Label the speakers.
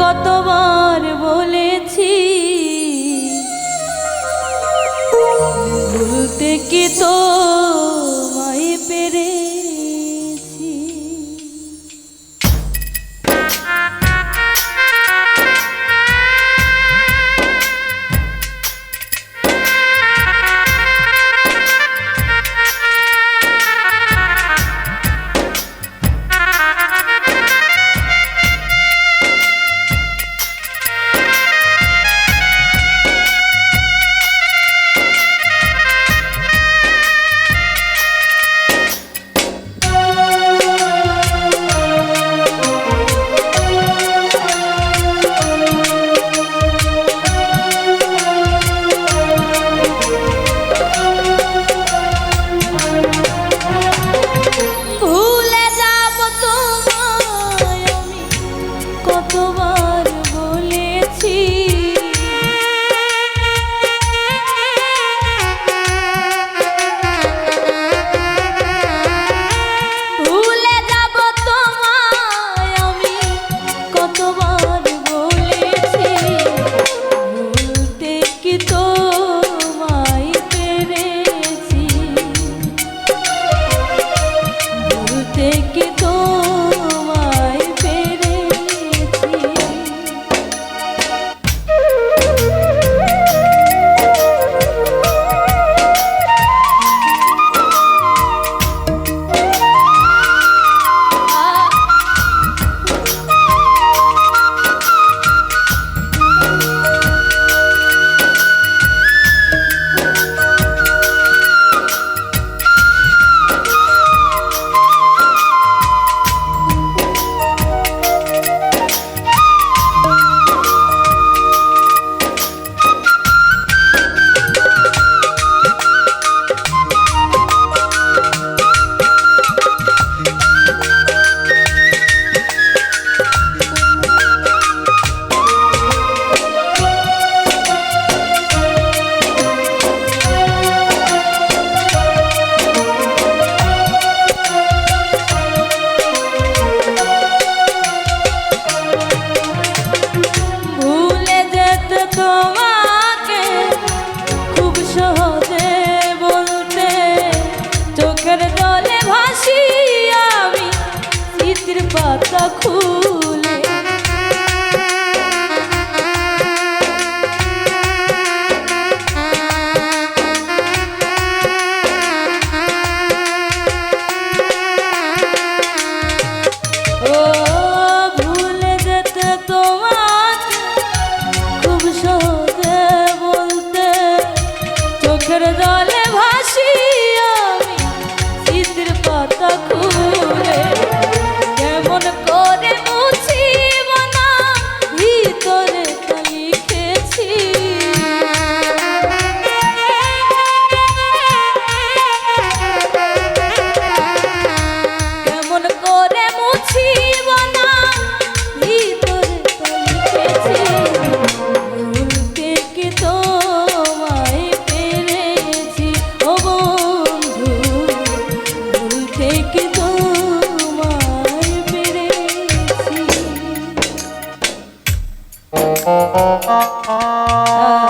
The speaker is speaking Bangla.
Speaker 1: কতবার বলেছি? ভুলতে কি তোর
Speaker 2: อ